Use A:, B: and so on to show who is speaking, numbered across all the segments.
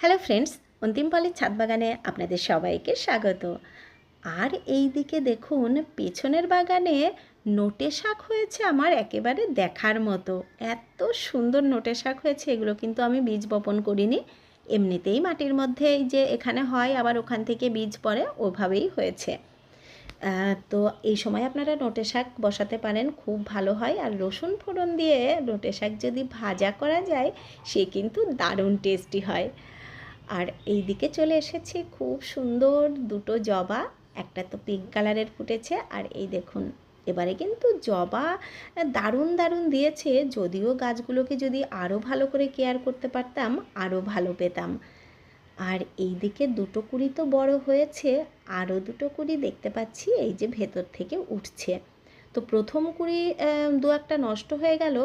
A: Hello friends, অন্তিম পালের ছাদ বাগানে আপনাদের সবাইকে স্বাগত। আর এই দিকে দেখুন, পেছনের বাগানে নোটে শাক হয়েছে আমার একেবারে দেখার মতো। এত সুন্দর নোটে শাক হয়েছে, এগুলো কিন্তু আমি বীজ বপন করিনি। এমনিতেই মাটির মধ্যে যে এখানে হয়, আবার ওখান থেকে বীজ পড়ে ওভাবেই হয়েছে। তো এই সময় আপনারা নোটে শাক বসাতে পারেন, খুব ভালো হয়। আর রসুন ফোড়ন দিয়ে নোটে শাক যদি ভাজা করা যায়, সে কিন্তু দারুণ টেস্টি হয়। আর এই দিকে চলে এসেছি খুব সুন্দর দুটো জবা, একটা তো পিঙ্ক কালারের ফুটেছে আর এই দেখুন, এবারে কিন্তু জবা দারুণ দারুণ দিয়েছে, যদিও গাছগুলোকে যদি আরও ভালো করে কেয়ার করতে পারতাম আরও ভালো পেতাম। আর এই দিকে দুটো কুড়ি তো বড় হয়েছে আরও দুটো কুড়ি দেখতে পাচ্ছি, এই যে ভেতর থেকে উঠছে। তো প্রথম কুড়ি দু একটা নষ্ট হয়ে গেল।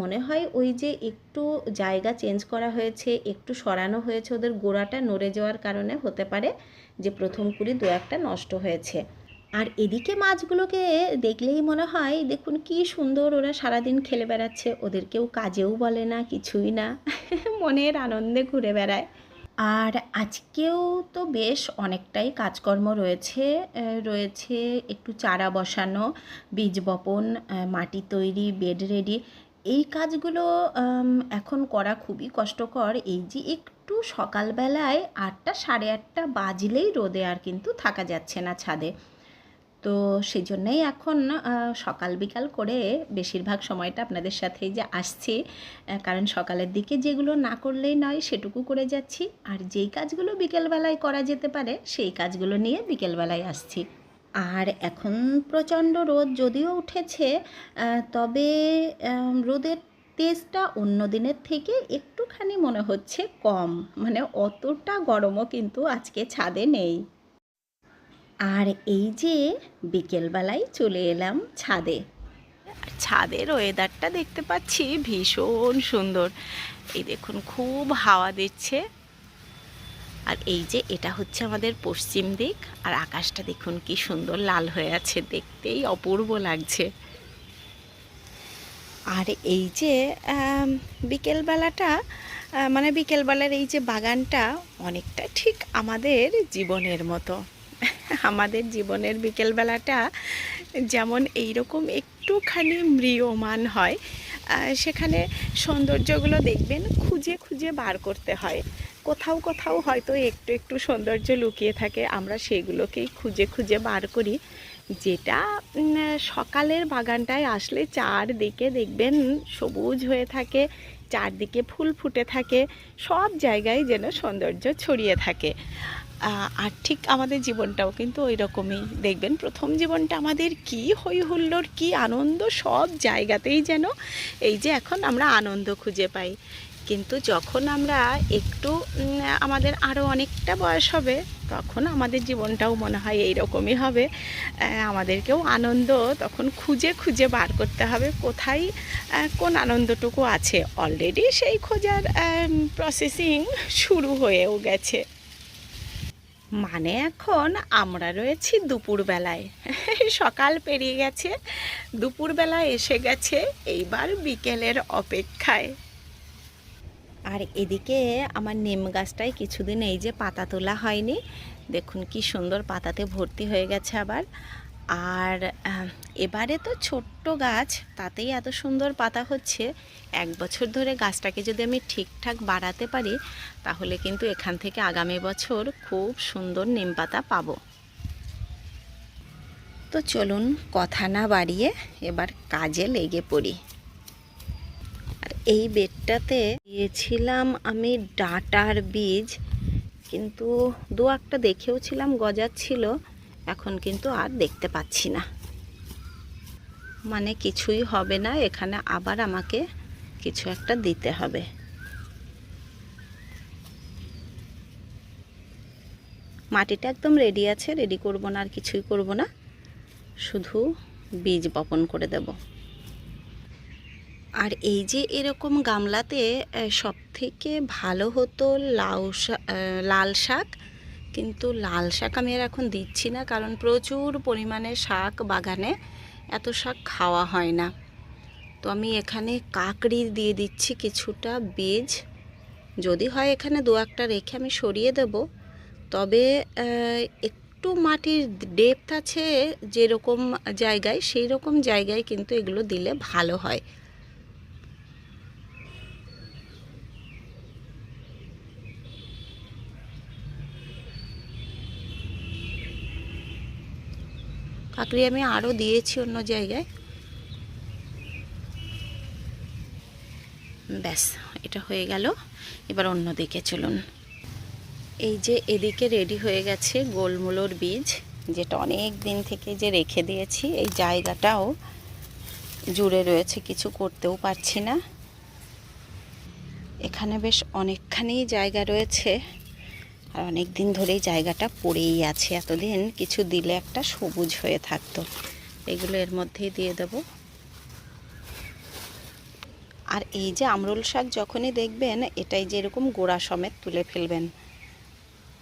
A: মনে হয় ওই যে একটু জায়গা চেঞ্জ করা হয়েছে, একটু সরানো হয়েছে, ওদের গোড়াটা নড়ে যাওয়ার কারণে হতে পারে যে প্রথম কুড়ি দু একটা নষ্ট হয়েছে। আর এদিকে মাছগুলোকে দেখলেই মনে হয়, দেখুন কি সুন্দর ওরা সারাদিন খেলে বেড়াচ্ছে ওদের কেউ কাজেও বলে না, কিছুই না। মনের আনন্দে ঘুরে বেড়ায়। আর আজকেও তো বেশ অনেকটাই কাজকর্ম রয়েছে রয়েছে একটু চারা বসানো, বীজ বপন মাটি তৈরি বেড রেডি এই কাজগুলো এখন করা খুবই কষ্টকর। এই যে একটু সকালবেলায় আটটা সাড়ে আটটা বাজলেই রোদে আর কিন্তু থাকা যাচ্ছে না ছাদে। তো সেই জন্যেই এখন সকাল বিকাল করে বেশিরভাগ সময়টা আপনাদের সাথেই যে আসছি। কারণ সকালের দিকে যেগুলো না করলেই নয় সেটুকু করে যাচ্ছি। আর যেই কাজগুলো বিকেলবেলায় করা যেতে পারে, সেই কাজগুলো নিয়ে বিকেলবেলায় আসছি। আর এখন প্রচণ্ড রোদ যদিও উঠেছে তবে রোদের তেজটা অন্য দিনের থেকে একটুখানি মনে হচ্ছে কম। মানে অতটা গরমও কিন্তু আজকে ছাদে নেই। আর এই যে বিকেলবেলায় চলে এলাম ছাদে। ছাদের ওয়েদারটা দেখতে পাচ্ছি ভীষণ সুন্দর। এই দেখুন, খুব হাওয়া দিচ্ছে। আর এই যে এটা হচ্ছে আমাদের পশ্চিম দিক, আর আকাশটা দেখুন কি সুন্দর লাল হয়ে আছে, দেখতেই অপূর্ব লাগছে। আর এই যে বিকেলবেলাটা মানে বিকেলবেলার এই যে বাগানটা অনেকটা ঠিক আমাদের জীবনের মতো। আমাদের জীবনের বিকেলবেলাটা যেমন এইরকম একটুখানি ম্রিয়মান হয় সেখানে সৌন্দর্যগুলো দেখবেন খুঁজে খুঁজে বার করতে হয়। কোথাও কোথাও হয়তো একটু একটু সৌন্দর্য লুকিয়ে থাকে, আমরা সেগুলোকেই খুঁজে খুঁজে বার করি। যেটা সকালের বাগানটায় আসলে চারদিকে দেখবেন সবুজ হয়ে থাকে, চারদিকে ফুল ফুটে থাকে, সব জায়গায় যেন সৌন্দর্য ছড়িয়ে থাকে। আর ঠিক আমাদের জীবনটাও কিন্তু ওই রকমই দেখবেন প্রথম জীবনটা আমাদের কি হই হুল্লোড় কি আনন্দ, সব জায়গাতেই যেন এই যে এখন আমরা আনন্দ খুঁজে পাই। কিন্তু যখন আমরা একটু আমাদের আরও অনেকটা বয়স হবে, তখন আমাদের জীবনটাও মনে হয় এই রকমই হবে আমাদেরকেও আনন্দ তখন খুঁজে খুঁজে বার করতে হবে কোথায় কোন আনন্দটুকু আছে। অলরেডি সেই খোঁজার প্রসেসিং শুরু হয়েও গেছে। মানে এখন আমরা রয়েছি দুপুরবেলায়। সকাল পেরিয়ে গেছে, দুপুরবেলা এসে গেছে, এইবার বিকেলের অপেক্ষায়। আর এদিকে আমার নিম গাছটায় কিছুদিন এই যে পাতা তোলা হয়নি, দেখুন কি সুন্দর পাতাতে ভর্তি হয়ে গেছে আবার। আর এবারে তো ছোট্ট গাছ, তাতেই এত সুন্দর পাতা হচ্ছে। এক বছর ধরে গাছটাকে যদি আমি ঠিকঠাক বাড়াতে পারি, তাহলে কিন্তু এখান থেকে আগামী বছর খুব সুন্দর নিম পাতা পাবো। তো চলুন কথা না বাড়িয়ে এবার কাজে লেগে পড়ি। আর এই বেডটাতে দিয়েছিলাম আমি ডাটার বীজ, কিন্তু দু একটা দেখেও ছিলাম গজাচ্ছিল। এখন কিন্তু আর দেখতে পাচ্ছি না। মানে কিছুই হবে না, এখানে আবার আমাকে কিছু একটা দিতে হবে। মাটিটা একদম রেডি আছে রেডি করব না আর কিছুই করব না। শুধু বীজ বপন করে দেব। আর এই যে এরকম গামলাতে সবথেকে ভালো হতো লাউ লাল শাক কিন্তু লাল শাক আমি আর এখন দিচ্ছি না, কারণ প্রচুর পরিমাণে শাক বাগানে এত শাক খাওয়া হয় না। তো আমি এখানে কাকড়ি দিয়ে দিচ্ছি কিছুটা বীজ। যদি হয় এখানে দু একটা রেখে আমি সরিয়ে দেব। তবে একটু মাটির ডেপথ আছে যেরকম জায়গায় সেই রকম জায়গায় কিন্তু এগুলো দিলে ভালো হয়। কাকড়ি আমি আরও দিয়েছি অন্য জায়গায়। ব্যাস, এটা হয়ে গেল। এবার অন্য দিকে চলুন। এই যে এদিকে রেডি হয়ে গেছে গোলমূলোর বীজ, যেটা অনেক দিন থেকে যে রেখে দিয়েছি, এই জায়গাটাও জুড়ে রয়েছে, কিছু করতেও পারছি না। এখানে বেশ অনেকখানি জায়গা রয়েছে। আর অনেক দিন ধরেই জায়গাটা পড়েই আছে, এতদিন কিছু দিলে একটা সবুজ হয়ে থাকতো। এগুলো এর মধ্যেই দিয়ে দেবো। আর এই যে আমরুল শাক যখনই দেখবেন, এটাই যেরকম গোড়া সমেত তুলে ফেলবেন।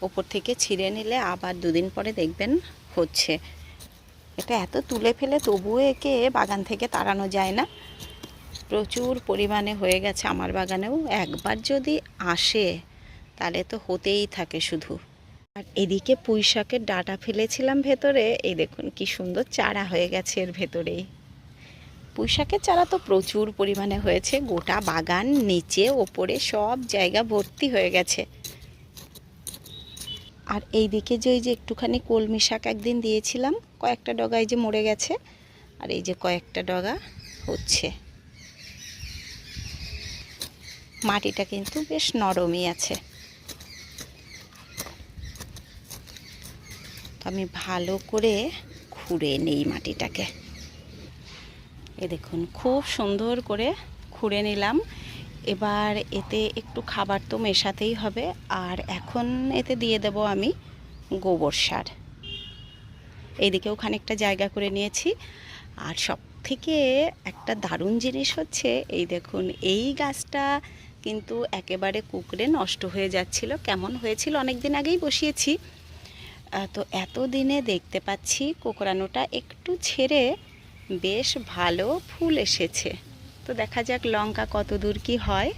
A: ওপর থেকে ছিঁড়ে নিলে আবার দুদিন পরে দেখবেন হচ্ছে। এটা এত তুলে ফেলে তবুও একে বাগান থেকে তাড়ানো যায় না। প্রচুর পরিমাণে হয়ে গেছে আমার বাগানেও। একবার যদি আসে তাহলে তো হতেই থাকে শুধু। আর এদিকে পুঁই শাকের ডাটা ফেলেছিলাম ভেতরে, এই দেখুন কি সুন্দর চারা হয়ে গেছে এর ভেতরেই। পুঁই শাকের চারা তো প্রচুর পরিমাণে হয়েছে, গোটা বাগান, নিচে, ওপরে সব জায়গা ভর্তি হয়ে গেছে। আর এই দিকে যে ওই যে একটুখানি কলমি শাক একদিন দিয়েছিলাম, কয়েকটা ডগায় যে মরে গেছে, আর এই যে কয়েকটা ডগা হচ্ছে। মাটিটা কিন্তু বেশ নরমই আছে। আমি ভালো করে খুঁড়ে নেই মাটিটাকে। এ দেখুন, খুব সুন্দর করে খুঁড়ে নিলাম। এবার এতে একটু খাবার তো মেশাতেই হবে। আর এখন এতে দিয়ে দেব আমি গোবর সার। এইদিকেও খানিকটা জায়গা করে নিয়েছি। আর সব থেকে একটা দারুণ জিনিস হচ্ছে, এই দেখুন, এই গাছটা কিন্তু একেবারে কুকড়ে নষ্ট হয়ে যাচ্ছিল। কেমন হয়েছিল অনেক দিন আগেই বসিয়েছি। তো এত দিনে দেখতে পাচ্ছি কোকড়ানোটা একটু ছেড়ে বেশ ভালো ফুল এসেছে। তো দেখা যাক লঙ্কা কত দূর কি হয়।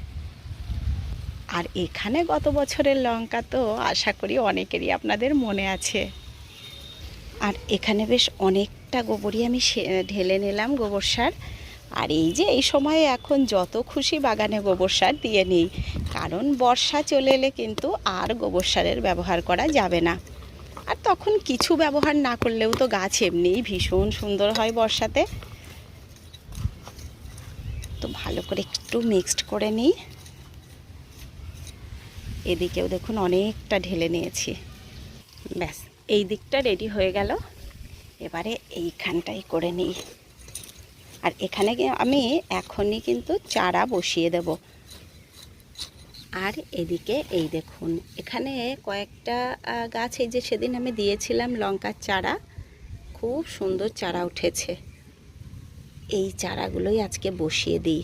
A: আর এখানে গত বছরের লঙ্কা তো আশা করি অনেকেরই আপনাদের মনে আছে। আর এখানে বেশ অনেকটা গোবরই আমি ঢেলে নিলাম গোবর সার। আর এই যে এই সময়ে এখন যত খুশি বাগানে গোবর সার দিয়ে নিই, কারণ বর্ষা চলে এলে কিন্তু আর গোবর সারের ব্যবহার করা যাবে না। আর তখন কিছু ব্যবহার না করলেও তো গাছ এমনিই ভীষণ সুন্দর হয় বর্ষাতে। তো ভালো করে একটু মিক্সড করে নিই। এদিকেও দেখুন অনেকটা ঢেলে নিয়েছি। ব্যাস, এই দিকটা রেডি হয়ে গেল। এবারে এইখানটাই করে নিই। আর এখানে আমি এখনই কিন্তু চারা বসিয়ে দেব। আর এদিকে এই দেখুন, এখানে কয়েকটা গাছ এই যে সেদিন আমি দিয়েছিলাম লঙ্কার চারা, খুব সুন্দর চারা উঠেছে। এই চারাগুলোই আজকে বসিয়ে দিই।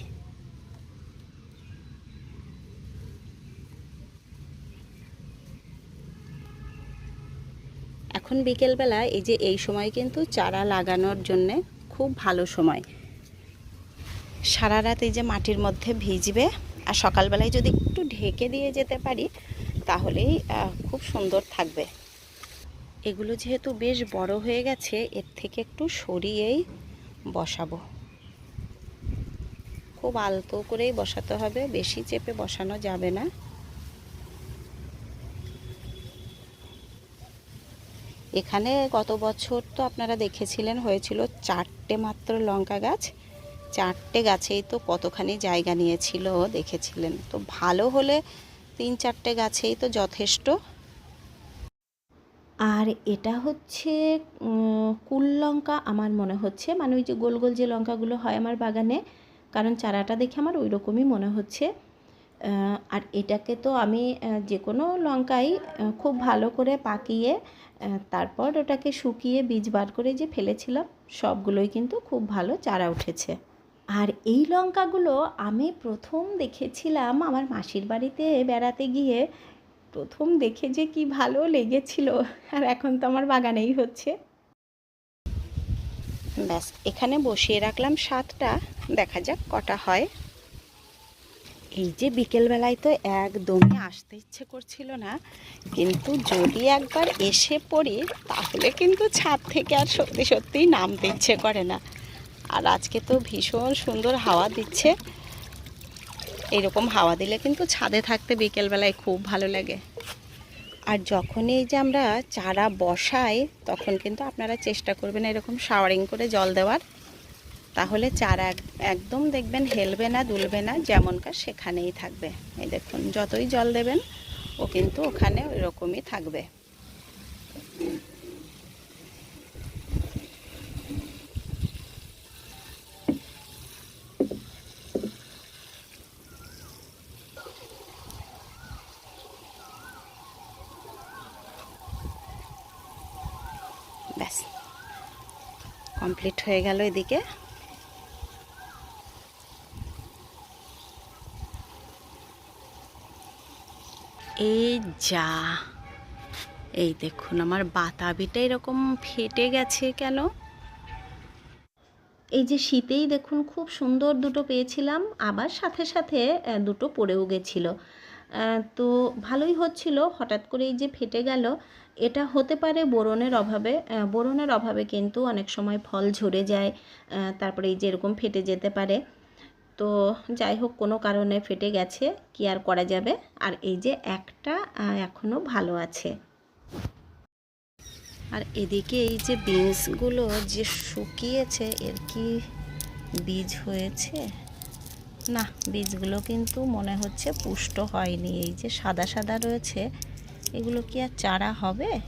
A: এখন বিকেলবেলা এই যে এই সময় কিন্তু চারা লাগানোর জন্যে খুব ভালো সময়। সারা রাত এই যে মাটির মধ্যে ভিজবে। আর সকালবেলায় যদি একটু ঢেকে দিয়ে যেতে পারি, তাহলেই খুব সুন্দর থাকবে। এগুলো যেহেতু বেশ বড় হয়ে গেছে, এর থেকে একটু সরিয়েই বসাবো। খুব আলতো করেই বসাতে হবে, বেশি চেপে বসানো যাবে না। এখানে গত বছর তো আপনারা দেখেছিলেন, হয়েছিল চারটে মাত্র লঙ্কা গাছ। চারটে গাছেই তো কতখানি জায়গা নিয়েছিল দেখেছিলেন। তো ভালো হলে তিন চারটে গাছেই তো যথেষ্ট। আর এটা হচ্ছে কুল লঙ্কা আমার মনে হচ্ছে। মানে ওই যে গোল গোল যে লঙ্কাগুলো হয় আমার বাগানে, কারণ চারাটা দেখে আমার ওই রকমই মনে হচ্ছে। আর এটাকে তো আমি যে কোনো লঙ্কাই খুব ভালো করে পাকিয়ে তারপর ওটাকে শুকিয়ে বীজ বার করে যে ফেলেছিলাম, সবগুলোই কিন্তু খুব ভালো চারা উঠেছে। আর এই লঙ্কাগুলো আমি প্রথম দেখেছিলাম আমার মাসির বাড়িতে বেড়াতে গিয়ে। প্রথম দেখে যে কি ভালো লেগেছিল, আর এখন তো আমার বাগানেই হচ্ছে। ব্যাস, এখানে বসিয়ে রাখলাম সাতটা দেখা যাক কটা হয়। এই যে বিকেলবেলায় তো একদমই আসতে ইচ্ছে করছিল না, কিন্তু যদি একবার এসে পড়ি, তাহলে কিন্তু ছাদ থেকে আর সত্যি সত্যিই নামতে ইচ্ছে করে না। আর আজকে তো ভীষণ সুন্দর হাওয়া দিচ্ছে। এরকম হাওয়া দিলে কিন্তু ছাদে থাকতে বিকেলবেলায় খুব ভালো লাগে। আর যখনই এই যে আমরা চারা বসাই, তখন কিন্তু আপনারা চেষ্টা করবেন এরকম শাওয়ারিং করে জল দেওয়ার। তাহলে চারা এক- একদম দেখবেন হেলবে না, দুলবে না যেমনকার সেখানেই থাকবে। এই দেখুন, যতই জল দেবেন, ও কিন্তু ওখানে ওই রকমই থাকবে ব্যাস কমপ্লিট হয়ে গেল এদিকে। এই যা, এই দেখুন আমার বাতাবিটা এরকম ফেটে গেছে কেন? এই যে শীতেই দেখুন, খুব সুন্দর দুটো পেয়েছিলাম, আবার সাথে সাথে দুটো পড়েও গেছিল। তো ভালোই হচ্ছিল হঠাৎ করে এই যে ফেটে গেল এটা হতে পারে বোরনের অভাবে বোরনের অভাবে কিন্তু অনেক সময় ফল ঝরে যায় তারপরে এই যে এরকম ফেটে যেতে পারে। তো যাই হোক কোনো কারণে ফেটে গেছে কি আর করা যাবে? আর এই যে একটা আহ, এখনও ভালো আছে। আর এদিকে এই যে বিনসগুলো যে শুকিয়েছে এর কি বীজ হয়েছে? না, বীজগুলো কিন্তু মনে হচ্ছে পুষ্ট হয়নি। এই যে সাদা সাদা রয়েছে, এগুলো কি আর চারা হবে?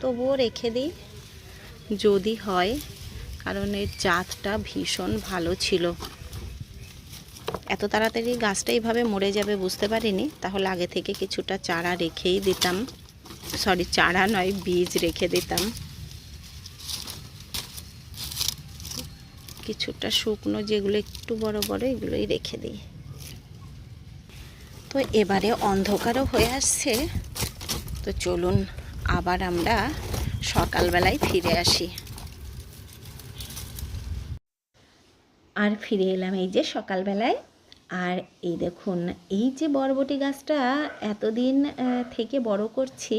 A: তবুও রেখে দিই, যদি হয়, কারণ এর জাতটা ভীষণ ভালো ছিল। এত তাড়াতাড়ি গাছটা এইভাবে মরে যাবে বুঝতে পারিনি, তাহলে আগে থেকে কিছুটা চারা রেখেই দিতাম। সরি, চারা নয়, বীজ রেখে দিতাম। কিছুটা শুকনো যেগুলো একটু বড় বড়, এগুলোই রেখে দিই। তো এবারে অন্ধকারও হয়ে আসছে। তো চলুন আবার আমরা সকালবেলায় ফিরে আসি। আর ফিরে এলাম এই যে সকালবেলায়। আর এই দেখুন, এই যে বরবটি গাছটা এতদিন থেকে বড় করছি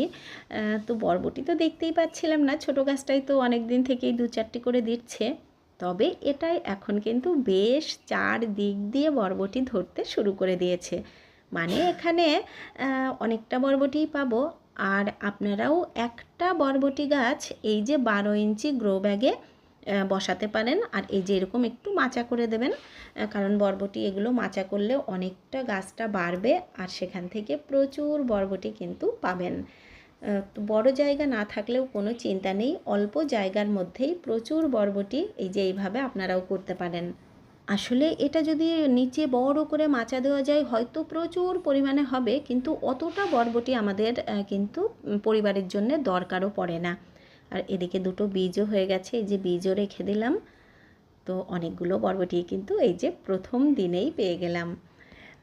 A: তো বরবটি তো দেখতেই পাচ্ছিলাম না। ছোট গাছটাই তো অনেক দিন থেকেই দু চারটি করে দিচ্ছে। তবে এটাই এখন কিন্তু বেশ চার দিক দিয়ে বরবটি ধরতে শুরু করে দিয়েছে। মানে এখানে অনেকটা বরবটিই পাবো। আর আপনারাও একটা বরবটি গাছ এই যে বারো ইঞ্চি গ্রো ব্যাগে বসাতে পারেন। আর এই যে এরকম একটু মাচা করে দেবেন কারণ বরবটি এগুলো মাচা করলে অনেকটা গাছটা বাড়বে। আর সেখান থেকে প্রচুর বরবটি কিন্তু পাবেন। বড় জায়গা না থাকলেও কোনো চিন্তা নেই, অল্প জায়গার মধ্যেই প্রচুর বরবটি এই যে এইভাবে আপনারাও করতে পারেন। আসলে এটা যদি নিচে বড় করে মাচা দেওয়া যায়, হয়তো প্রচুর পরিমাণে হবে, কিন্তু অতটা বরবটি আমাদের কিন্তু পরিবারের জন্য দরকারও পড়ে না। আর এদিকে দুটো বীজও হয়ে গেছে, এই যে বীজও রেখে দিলাম। তো অনেকগুলো বরবটি কিন্তু এই যে প্রথম দিনেই পেয়ে গেলাম।